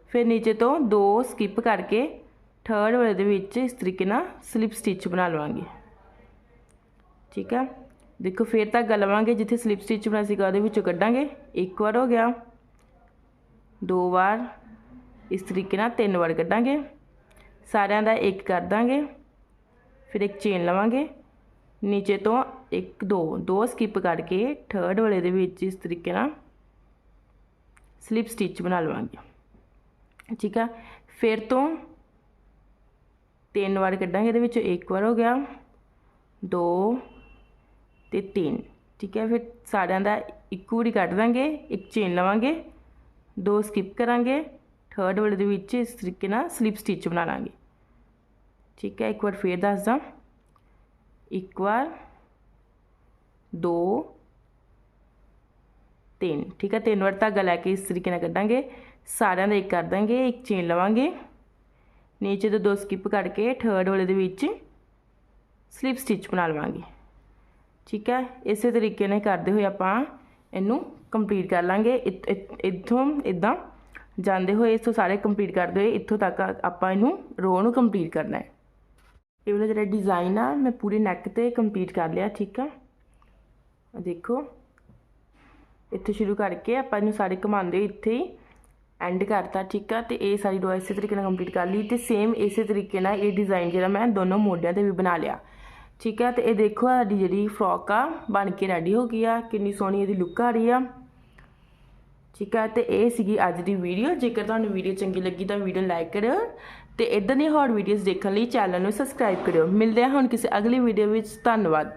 Speaker 1: ਫਿਰ ਨੀਚੇ ਤੋਂ ਦੋ ਸਕਿਪ ਕਰਕੇ ਥਰਡ ਵਾਲੇ ਦੇ ਵਿੱਚ ਇਸ ਤਰੀਕੇ ਨਾਲ ਸਲਿਪ ਸਟਿਚ ਬਣਾ ਲਵਾਂਗੇ। ਠੀਕ ਆ? ਦੇਖੋ ਫਿਰ ਧਾਗਾ ਲਵਾਂਗੇ, ਜਿੱਥੇ ਸਲਿਪ ਸਟਿਚ ਬਣਾ ਸੀਗਾ ਉਹਦੇ ਵਿੱਚੋਂ ਕੱਢਾਂਗੇ। ਇੱਕ ਵਾਰ ਹੋ ਗਿਆ। ਦੋ ਵਾਰ ਇਸ ਤਰੀਕੇ ਨਾਲ ਤਿੰਨ ਵਾਰ ਕੱਢਾਂਗੇ। ਸਾਰਿਆਂ ਦਾ ਇੱਕ ਕਰ ਦਾਂਗੇ। ਫਿਰ ਇੱਕ ਚੇਨ ਲਵਾਂਗੇ। ਨੀਚੇ ਤੋਂ ਇੱਕ, ਦੋ ਦੋ ਸਕਿਪ ਕਰਕੇ ਥਰਡ ਵਾਲੇ ਦੇ ਵਿੱਚ ਇਸ ਤਰੀਕੇ ਨਾਲ ਸਲਿਪ ਸਟਿਚ ਬਣਾ ਲਵਾਂਗੇ। ਠੀਕ ਆ? ਫਿਰ ਤੋਂ ਤਿੰਨ ਵਾਰ ਕੱਢਾਂਗੇ ਇਹਦੇ ਵਿੱਚੋਂ, ਇੱਕ ਵਾਰ ਹੋ ਗਿਆ, ਦੋ ਤੇ ਤਿੰਨ। ਠੀਕ ਹੈ ਫਿਰ ਸਾਰਿਆਂ ਦਾ ਇੱਕ ਵਾਰੀ ਕੱਢ ਦਾਂਗੇ, ਇੱਕ ਚੇਨ ਲਵਾਂਗੇ। ਦੋ ਸਕਿਪ ਕਰਾਂਗੇ ਥਰਡ ਵਾਲੇ ਦੇ ਵਿੱਚ ਇਸ ਤਰੀਕੇ ਨਾਲ ਸਲਿਪ ਸਟਿਚ ਬਣਾ ਲਾਂਗੇ। ਠੀਕ ਹੈ, ਇੱਕ ਵਾਰ ਫੇਰ ਦੱਸਦਾ ਇੱਕ ਵਾਰ, ਦੋ, ਤਿੰਨ। ਠੀਕ ਹੈ, ਤਿੰਨ ਵਾਰ ਧਾਗਾ ਲੈ ਕੇ ਇਸ ਤਰੀਕੇ ਨਾਲ ਕੱਢਾਂਗੇ। ਸਾਰਿਆਂ ਦਾ ਇੱਕ ਕਰ ਦਾਂਗੇ, ਇੱਕ ਚੇਨ ਲਵਾਂਗੇ। ਨੀਚੇ ਤੋਂ ਦੋ ਸਕਿਪ ਕਰਕੇ ਥਰਡ ਵਾਲੇ ਦੇ ਵਿੱਚ ਸਲਿਪ ਸਟਿਚ ਬਣਾ ਲਵਾਂਗੇ। ਠੀਕ ਹੈ, ਇਸੇ ਤਰੀਕੇ ਨਾਲ ਕਰਦੇ ਹੋਏ ਆਪਾਂ ਇਹਨੂੰ ਕੰਪਲੀਟ ਕਰ ਲਾਂਗੇ। ਇੱਥੋਂ ਇੱਦਾਂ ਜਾਂਦੇ ਹੋਏ ਇਸ ਤੋਂ ਸਾਰੇ ਕੰਪਲੀਟ ਕਰਦੇ ਹੋਏ ਇੱਥੋਂ ਤੱਕ ਆਪਾਂ ਇਹਨੂੰ ਰੋ ਨੂੰ ਕੰਪਲੀਟ ਕਰਨਾ ਹੈ। ਇਹ ਵਾਲਾ ਜਿਹੜਾ ਡਿਜ਼ਾਈਨ ਆ, ਮੈਂ ਪੂਰੇ ਨੈਕ ਤੇ ਕੰਪਲੀਟ ਕਰ ਲਿਆ, ਠੀਕ ਆ? ਦੇਖੋ। ਇੱਥੇ ਸ਼ੁਰੂ ਕਰਕੇ ਆਪਾਂ ਇਹਨੂੰ ਸਾਰੇ ਘੁਮਾਉਂਦੇ ਇੱਥੇ ਹੀ ਐਂਡ ਕਰਤਾ, ਠੀਕ ਆ? ਤੇ ਇਹ ਸਾਰੀ ਰੋ ਇਸੇ ਤਰੀਕੇ ਨਾਲ ਕੰਪਲੀਟ ਕਰ ਲਈ ਤੇ ਸੇਮ ਇਸੇ ਤਰੀਕੇ ਨਾਲ ਇਹ ਡਿਜ਼ਾਈਨ ਜਿਹੜਾ ਮੈਂ ਦੋਨੋਂ ਮੋਢਿਆਂ ਤੇ ਵੀ ਬਣਾ ਲਿਆ। ਠੀਕ ਹੈ, ਤੇ ਇਹ ਦੇਖੋ ਸਾਡੀ ਜਿਹੜੀ ਫਰੋਕ ਆ, ਬਣ ਕੇ ਰੈਡੀ ਹੋ ਗਈ ਆ, ਕਿੰਨੀ ਸੋਹਣੀ ਇਹਦੀ ਲੁੱਕ ਆ ਰਹੀ ਆ। ਠੀਕ ਹੈ, ਤੇ ਇਹ ਸੀਗੀ ਅੱਜ ਦੀ ਵੀਡੀਓ ਜੇਕਰ ਤੁਹਾਨੂੰ ਵੀਡੀਓ ਚੰਗੀ ਲੱਗੀ ਤਾਂ ਵੀਡੀਓ ਲਾਈਕ ਕਰਿਓ, ਤੇ ਇਦਾਂ ਦੀਆਂ ਹੋਰ ਵੀਡੀਓਜ਼ ਦੇਖਣ ਲਈ ਚੈਨਲ ਨੂੰ ਸਬਸਕ੍ਰਾਈਬ ਕਰਿਓ। ਮਿਲਦੇ ਹਾਂ ਹੁਣ ਕਿਸੇ ਅਗਲੀ ਵੀਡੀਓ ਵਿੱਚ, ਧੰਨਵਾਦ।